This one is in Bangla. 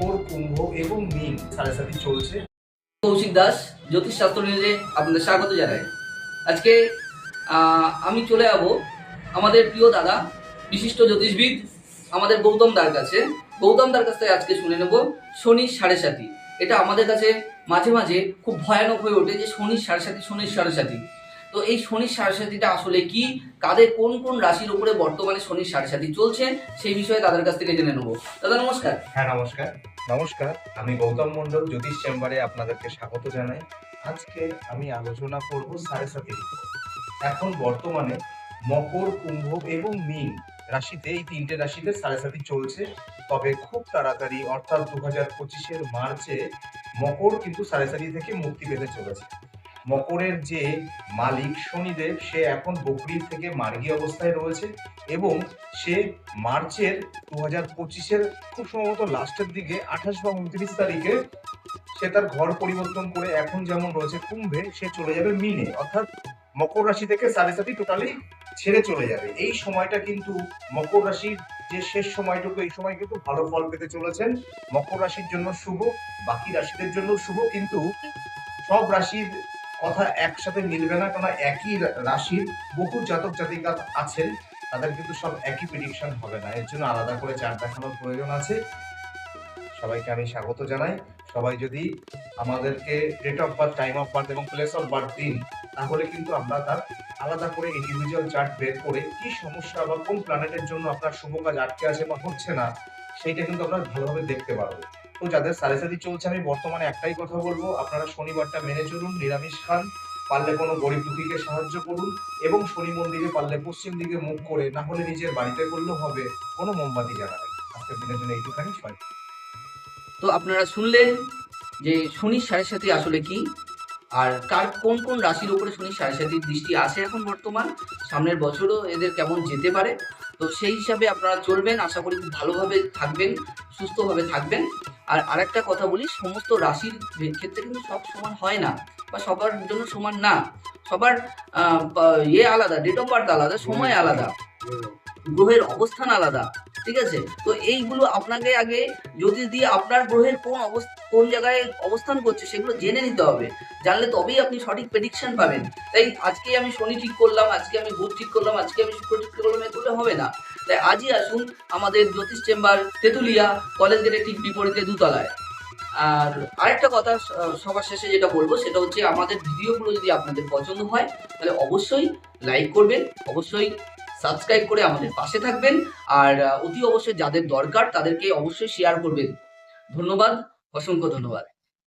মকর কুম্ভ এবং মিন সাড়ে সাথে চলছে। কৌশিক দাস, জ্যোতিষ শাস্ত্র নিউজে আপনাদের স্বাগত জানাই। আজকে আমি চলে যাব আমাদের প্রিয় দাদা, বিশিষ্ট জ্যোতিষবিদ, আমাদের গৌতম দার কাছে। গৌতম দার কাছ থেকে আজকে শুনে নেব শনির সাড়ে সাথী এটা আমাদের কাছে মাঝে মাঝে খুব ভয়ানক হয়ে ওঠে যে শনির সাড়ে সাথী শনির সাড়ে সাথী তো এই শনির সাড়ে আসলে কি? কাদের কোন কোন রাশির উপরে বর্তমানে শনির সাড়ে চলছে, সেই বিষয়ে তাদের কাছ থেকে জেনে নেব। দাদা, নমস্কার। হ্যাঁ নমস্কার। নমস্কার, আমি গৌতম মন্ডল জ্যোতিষ চেম্বারে আপনাদেরকে স্বাগত জানাই। আজকে আমি আলোচনা করব সাড়ে এখন বর্তমানে মকর, কুম্ভ এবং মিন রাশিতে এই তিনটে রাশিতে সাড়ে চলছে। তবে খুব তাড়াতাড়ি, অর্থাৎ দু হাজার পঁচিশের মার্চে মকর কিন্তু সাড়ে থেকে মুক্তি পেতে চলেছে। মকরের যে মালিক শনিদেব, সে এখন বকরির থেকে মার্গী অবস্থায় রয়েছে এবং সে মার্চের দু হাজার পঁচিশের খুব সম্ভবত লাস্টের দিকে, আঠাশ বা উনত্রিশ তারিখে সে তার ঘর পরিবর্তন করে এখন যেমন রয়েছে কুম্ভে, সে চলে যাবে মিনে। অর্থাৎ মকর রাশি থেকে সাড়ে সাতি টোটালি ছেড়ে চলে যাবে। এই সময়টা কিন্তু মকর রাশির যে শেষ সময়টুকু, এই সময় কিন্তু ভালো ফল পেতে চলেছেন। মকর রাশির জন্য শুভ, বাকি রাশিদের জন্য শুভ, কিন্তু সব রাশির কথা একসাথে মিলবে না কারণ একই রাশির বহু জাতক জাতিকা আছেন, তাদের কিন্তু সব একই প্রেডিকশন হবে না। এর জন্য আলাদা করে চার্ট দেখানোর প্রয়োজন আছে। সবাইকে আমি স্বাগত জানাই। সবাই যদি আমাদেরকে date of birth time of birth এবং প্লেস অফ বার্থ দিন, তাহলে কিন্তু আমরা তার আলাদা করে ইন্ডিভিজুয়াল চার্ট বের করে কি সমস্যা বা কোন প্ল্যানেটের জন্য আপনার শুভ কাজ আটকে আছে বা হচ্ছে না, সেইটা কিন্তু আমরা ভালোভাবে দেখতে পারব তো যাদের সাড়ে সাথে চলছে, আমি বর্তমানে একটাই কথা বলব। আপনারা শনিবারটা মেনে চলুন, নিরামিষ খান। পারলে কোনো গরিব দুঃখীকে সাহায্য করুন এবং শনি মন্দিরে পারলে পশ্চিম দিকে মুখ করে, না হলে নিজের বাড়িতে করলেও হবে, কোনো মোমবাতি জ্বালাবেন আজকের দিনের জন্য এইটুখানি, সবাই তো আপনারা শুনলেন যে শনির সাথে আসলে কি, আর কার কোন কোন রাশির উপরে শনির সাড়ে দৃষ্টি আছে এখন বর্তমান, সামনের বছরও এদের কেমন যেতে পারে, তো সেই হিসাবে আপনারা চলবেন। আশা করি ভালোভাবে থাকবেন, সুস্থভাবে থাকবেন। আর আরেকটা কথা বলি, সমস্ত রাশির ক্ষেত্রে কিন্তু সব সমান হয় না বা সবার জন্য সমান না। সবার ইয়ে আলাদা ডেট অফ বার্থ আলাদা, সময় আলাদা, গ্রহের অবস্থান আলাদা, ঠিক আছে? তো এইগুলো আপনাকে আগে যদি দিয়ে আপনার গ্রহের কোন কোন জায়গায় অবস্থান করছে সেগুলো জেনে নিতে হবে। জানলে তবেই আপনি সঠিক প্রেডিকশন পাবেন। তাই আজকে আমি শনি ঠিক করলাম, আজকে আমি বুধ ঠিক করলাম, আজকে আমি শুক্র ঠিক করলাম, এগুলো হবে না। তাই আজই আসুন আমাদের জ্যোতিষ চেম্বার তেঁতুলিয়া কলেজ গেটের ঠিক বিপরীতে দুতলায়। আর আরেকটা কথা সবার শেষে যেটা বলব সেটা হচ্ছে আমাদের ভিডিওগুলো যদি আপনাদের পছন্দ হয়, তাহলে অবশ্যই লাইক করবেন, অবশ্যই সাবস্ক্রাইব করে আমাদের পাশে থাকবেন, আর অতি অবশ্যই যাদের দরকার তাদেরকে অবশ্যই শেয়ার করবেন। ধন্যবাদ, অসংখ্য ধন্যবাদ।